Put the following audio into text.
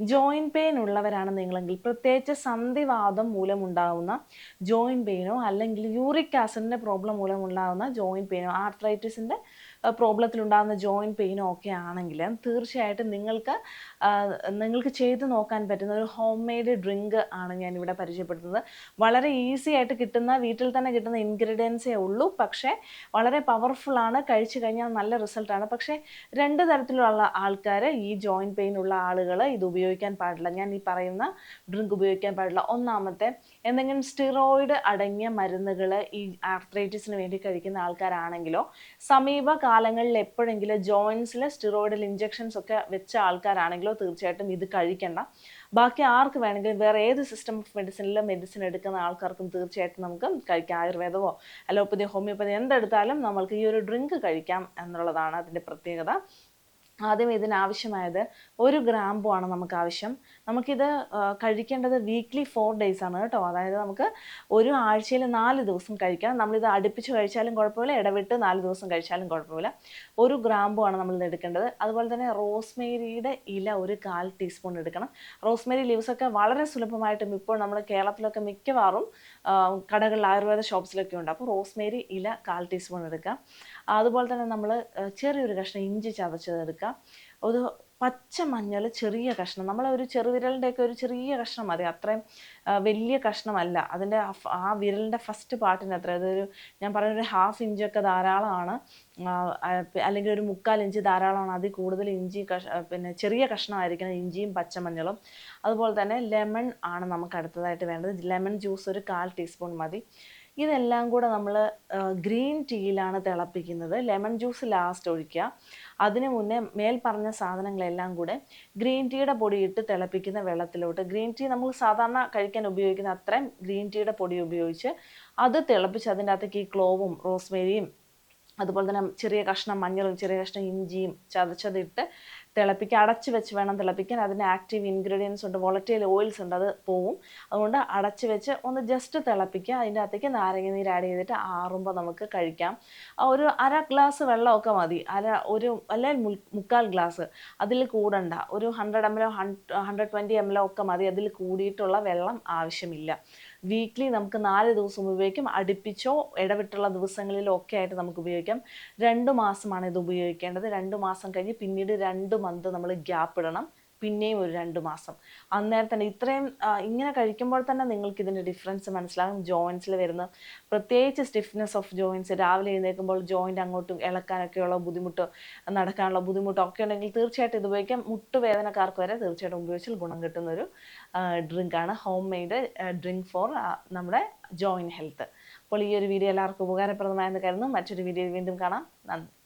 Joint pain ഉള്ളവരാണ് നിങ്ങളെങ്കിൽ. പ്രത്യേകിച്ച് സന്ധിവാദം മൂലമുണ്ടാകുന്ന ജോയിന്റ് പെയിനോ അല്ലെങ്കിൽ യൂറിക് ആസിഡിന്റെ പ്രോബ്ലം മൂലമുണ്ടാകുന്ന ജോയിന്റ് പെയിനോ ആർത്രൈറ്റിസിന്റെ പ്രോബ്ലത്തിലുണ്ടാകുന്ന ജോയിന്റ് പെയിനോ ഒക്കെ ആണെങ്കിൽ തീർച്ചയായിട്ടും നിങ്ങൾക്ക് നിങ്ങൾക്ക് ചെയ്ത് നോക്കാൻ പറ്റുന്ന ഒരു ഹോം മെയ്ഡ് ഡ്രിങ്ക് ആണ് ഞാൻ ഇവിടെ പരിചയപ്പെടുത്തുന്നത്. വളരെ ഈസി ആയിട്ട് കിട്ടുന്ന വീട്ടിൽ തന്നെ കിട്ടുന്ന ഇൻഗ്രീഡിയൻസേ ഉള്ളൂ. പക്ഷേ വളരെ പവർഫുള്ളാണ് കഴിച്ചു കഴിഞ്ഞാൽ നല്ല റിസൾട്ടാണ് പക്ഷേ രണ്ട് തരത്തിലുള്ള ആൾക്കാർ ഈ ജോയിന്റ് പെയിൻ ഉള്ള ആളുകൾ ഇത് ഉപയോഗിക്കാൻ പാടില്ല. ഞാൻ ഈ പറയുന്ന ഡ്രിങ്ക് ഉപയോഗിക്കാൻ പാടില്ല. ഒന്നാമത്തെ എന്തെങ്കിലും സ്റ്റിറോയിഡ് അടങ്ങിയ മരുന്നുകൾ ഈ ആർത്രൈറ്റിസിന് വേണ്ടി കഴിക്കുന്ന ആൾക്കാരാണെങ്കിലോ സമീപ കാലങ്ങളിൽ എപ്പോഴെങ്കിലും ജോയിൻസിൽ സ്റ്റിറോയിഡൽ ഇഞ്ചെക്ഷൻസ് ഒക്കെ വെച്ച ആൾക്കാരാണെങ്കിലോ തീർച്ചയായിട്ടും ഇത് കഴിക്കേണ്ട. ബാക്കി ആർക്ക് വേണമെങ്കിലും വേറെ ഏത് സിസ്റ്റം ഓഫ് മെഡിസിനിലും മെഡിസിൻ എടുക്കുന്ന ആൾക്കാർക്കും തീർച്ചയായിട്ടും നമുക്ക് കഴിക്കാം. ആയുർവേദമോ അലോപ്പതി ഹോമിയോപ്പതി എന്തെടുത്താലും നമ്മൾക്ക് ഈ ഒരു ഡ്രിങ്ക് കഴിക്കാം എന്നുള്ളതാണ് അതിന്റെ പ്രത്യേകത. ആദ്യം ഇതിനാവശ്യമായത് ഒരു ഗ്രാമ്പു ആണ് നമുക്ക് ആവശ്യം നമുക്കിത് കഴിക്കേണ്ടത് വീക്ക്ലി ഫോർ ഡേയ്സ് ആണ് കേട്ടോ. അതായത് നമുക്ക് ഒരു ആഴ്ചയിൽ നാല് ദിവസം കഴിക്കാം. നമ്മളിത് അടുപ്പിച്ച് കഴിച്ചാലും കുഴപ്പമില്ല ഇടവിട്ട് നാല് ദിവസം കഴിച്ചാലും കുഴപ്പമില്ല. ഒരു ഗ്രാമ്പു ആണ് നമ്മളിത് എടുക്കേണ്ടത്. അതുപോലെ തന്നെ റോസ്മേരിയുടെ ഇല ഒരു കാൽ ടീസ്പൂൺ എടുക്കണം. റോസ്മേരി ലീവ്സൊക്കെ വളരെ സുലഭമായിട്ടും ഇപ്പോൾ നമ്മൾ കേരളത്തിലൊക്കെ മിക്കവാറും കടകളിൽ ആയുർവേദ ഷോപ്സിലൊക്കെ ഉണ്ട്. അപ്പോൾ റോസ്മേരി ഇല കാൽ ടീസ്പൂൺ എടുക്കാം. അതുപോലെ തന്നെ നമ്മൾ ചെറിയൊരു കഷ്ണം ഇഞ്ചി ചതച്ചത് എടുക്കാം ഒരു പച്ച മഞ്ഞൾ ചെറിയ കഷ്ണം. നമ്മൾ ഒരു ചെറുവിരലിന്റെയൊക്കെ ഒരു ചെറിയ കഷ്ണം മതി. അത്രയും വലിയ കഷ്ണമല്ല. അതിന്റെ ആ വിരലിന്റെ ഫസ്റ്റ് പാർട്ടിന് അത്ര അതൊരു ഞാൻ പറയുന്ന ഒരു ഹാഫ് ഇഞ്ചൊക്കെ ധാരാളമാണ്. അല്ലെങ്കിൽ ഒരു മുക്കാൽ ഇഞ്ച് ധാരാളമാണ്. അതിൽ കൂടുതൽ ഇഞ്ചി കഷ പിന്നെ ചെറിയ കഷ്ണമായിരിക്കണം ഇഞ്ചിയും പച്ചമഞ്ഞളും. അതുപോലെ തന്നെ ലെമൺ ആണ് നമുക്ക് അടുത്തതായിട്ട് വേണ്ടത്. ലെമൺ ജ്യൂസ് ഒരു കാൽ ടീസ്പൂൺ മതി. ഇതെല്ലാം കൂടെ നമ്മൾ ഗ്രീൻ ടീയിലാണ് തിളപ്പിക്കുന്നത്. ലെമൺ ജ്യൂസ് ലാസ്റ്റ് ഒഴിക്കുക. അതിനു മുന്നേ മേൽ പറഞ്ഞ സാധനങ്ങളെല്ലാം കൂടെ ഗ്രീൻ ടീയുടെ പൊടി ഇട്ട് തിളപ്പിക്കുന്ന വെള്ളത്തിലോട്ട് ഗ്രീൻ ടീ നമ്മൾ സാധാരണ കഴിക്കാൻ ഉപയോഗിക്കുന്ന അത്രയും ഗ്രീൻ ടീയുടെ പൊടി ഉപയോഗിച്ച് അത് തിളപ്പിച്ച് അതിന്റെ അകത്തേക്ക് ഈ ക്ലോവും റോസ്മേരിയും അതുപോലെ തന്നെ ചെറിയ കഷ്ണം മഞ്ഞളും ചെറിയ കഷ്ണം ഇഞ്ചിയും ചതച്ചതിട്ട് തിളപ്പിക്കുക അടച്ച് വെച്ച് വേണം തിളപ്പിക്കാൻ. അതിന് ആക്റ്റീവ് ഇൻഗ്രീഡിയൻസ് ഉണ്ട് വോളറ്റൈൽ ഓയിൽസ് ഉണ്ട് അത് പോവും. അതുകൊണ്ട് അടച്ചു വെച്ച് ഒന്ന് ജസ്റ്റ് തിളപ്പിക്കുക അതിന്റെ അകത്തേക്ക് നാരങ്ങ നീര് ആഡ് ചെയ്തിട്ട് ആറുമ്പോൾ നമുക്ക് കഴിക്കാം. ഒരു അര ഗ്ലാസ് വെള്ളമൊക്കെ മതി. അര ഒരു അല്ലെങ്കിൽ മുക്കാൽ ഗ്ലാസ് അതിൽ കൂടണ്ട. ഒരു hundred M L hundred twenty M L ഒക്കെ മതി. അതിൽ കൂടിയിട്ടുള്ള വെള്ളം ആവശ്യമില്ല. വീക്ക്ലി നമുക്ക് നാല് ദിവസം ഉപയോഗിക്കും. അടുപ്പിച്ചോ ഇടവിട്ടുള്ള ദിവസങ്ങളിലോ ഒക്കെ ആയിട്ട് നമുക്ക് ഉപയോഗിക്കാം. രണ്ട് മാസമാണ് ഇത് ഉപയോഗിക്കേണ്ടത്. രണ്ട് മാസം കഴിഞ്ഞ് പിന്നീട് രണ്ട് മന്ത് നമ്മൾ ഗ്യാപ്പ് ഇടണം പിന്നെയും ഒരു രണ്ട് മാസം. അന്നേരം തന്നെ ഇത്രയും ഇങ്ങനെ കഴിക്കുമ്പോൾ തന്നെ നിങ്ങൾക്ക് ഇതിന്റെ ഡിഫറൻസ് മനസ്സിലാകും ജോയിൻസിൽ വരുന്ന പ്രത്യേകിച്ച് സ്റ്റിഫ്നെസ് ഓഫ് ജോയിൻസ് രാവിലെ എഴുന്നേൽക്കുമ്പോൾ ജോയിന്റ് അങ്ങോട്ടും ഇളക്കാനൊക്കെയുള്ള ബുദ്ധിമുട്ടോ നടക്കാനുള്ള ബുദ്ധിമുട്ടോ ഒക്കെ ഉണ്ടെങ്കിൽ തീർച്ചയായിട്ടും ഇത് ഉപയോഗിക്കാം. മുട്ടുവേദനക്കാർക്ക് വരെ തീർച്ചയായിട്ടും ഉപയോഗിച്ചാൽ ഗുണം കിട്ടുന്ന ഒരു ഡ്രിങ്കാണ് ഹോം മെയ്ഡ് ഡ്രിങ്ക് ഫോർ നമ്മുടെ ജോയിൻ ഹെൽത്ത് അപ്പോൾ ഈ ഒരു വീഡിയോ എല്ലാവർക്കും ഉപകാരപ്രദമായെന്ന് കരുതുന്നു. മറ്റൊരു വീഡിയോയിൽ വീണ്ടും കാണാം. നന്ദി.